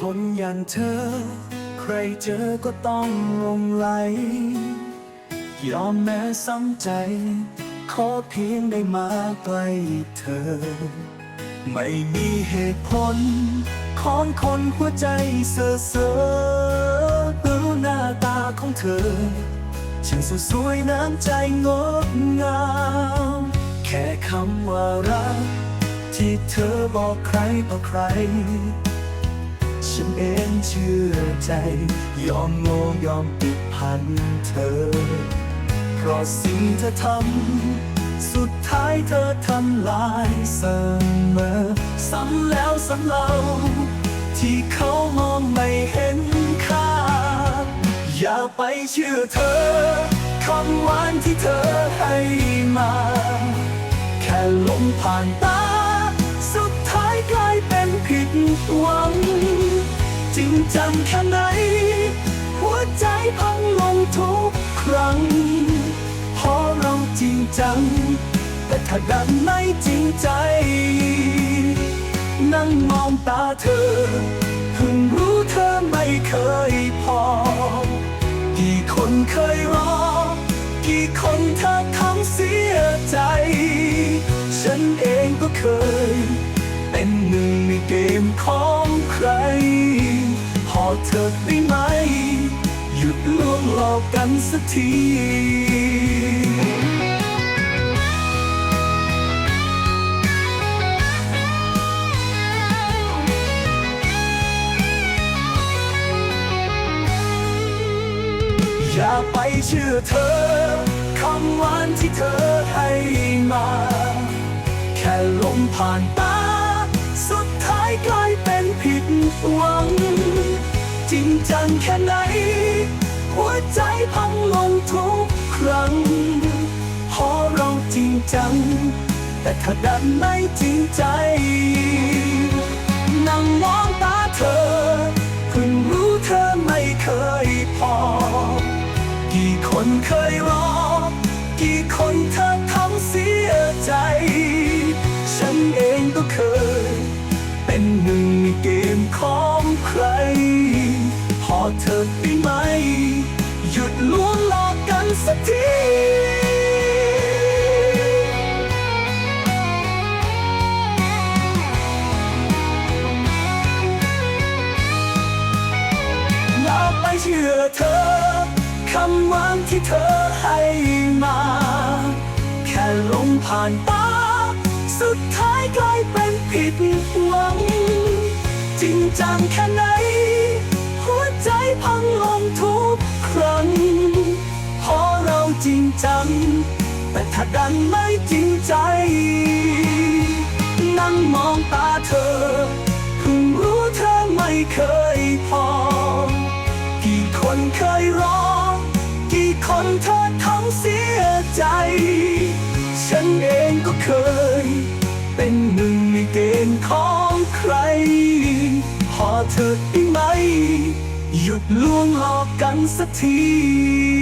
คนอย่างเธอ ใครเจอก็ต้องลงไหล ยอมแม้ซ้ำใจ ขอเพียงได้มาใกล้เธอ ไม่มีเหตุผลของคนหัวใจเซ่อเซ่อดูหน้าตาของเธอช่างสสวยน้ำใจงดงาม แค่คำว่ารัก ที่เธอบอกใครต่อใคร ฉันเองเชื่อใจ ยอมโง่ยอมติดพันเธอ เพราะสิ่งเธอทำ สุดท้ายเธอทำลายเสมอ ซ้ำแล้วซ้ำเล่า ที่เขามองไม่เห็นค่า อย่าไปเชื่อเธอคำหวานที่เธอให้มา แค่ลมผ่านตา สุดท้ายกลายเป็นผิดหวัง จริงจังแค่ไหน หัวใจพังลงทุกครั้งพอเราจริงจัง แต่ถ้าดันไม่จริงใจ นั่งมองตาเธอเพิ่งรู้เธอไม่เคยพอ กี่คนเคยรอ กี่คนเธอทำเสียใจ ฉันเองก็เคย เป็นหนึ่งในเกมของใคร พอเธอได้ไหม หยุดลวงหลอกกันสักทีอย่าไปเชื่อเธอ คำหวานที่เธอให้มา แค่ลมผ่านตา สุดท้ายกลายเป็นผิดหวัง จริงจังแค่ไหน หัวใจพังลงทุกครั้งพอเราจริงจัง แต่ถ้าดันไม่จริงใจ นั่งมองตาเธอเพิ่งรู้เธอไม่เคยพอ กี่คนเคยรอ กี่คนเธอทำเสียใจ ฉันเองก็เคย เป็นหนึ่งในเกมของใคร พอเธอได้ไหม หยุดลวงหลอกกันสักทีอย่าไปเชื่อเธอคำหวานที่เธอให้มา แค่ลมผ่านตา สุดท้ายกลายเป็นผิดหวัง จริงจังแค่ไหน พังลงทุกครั้งพอเราจริงจัง แต่ถ้าดันไม่จริงใจ นั่งมองตาเธอเพิ่งรู้เธอไม่เคยพอ กี่คนเคยรอกี่คนเธอทำเสียใจ ฉันเองก็เคย เป็นหนึ่งในเกณฑ์ของใครพอเธอได้ไหม หยุดลวงหลอกกันสักที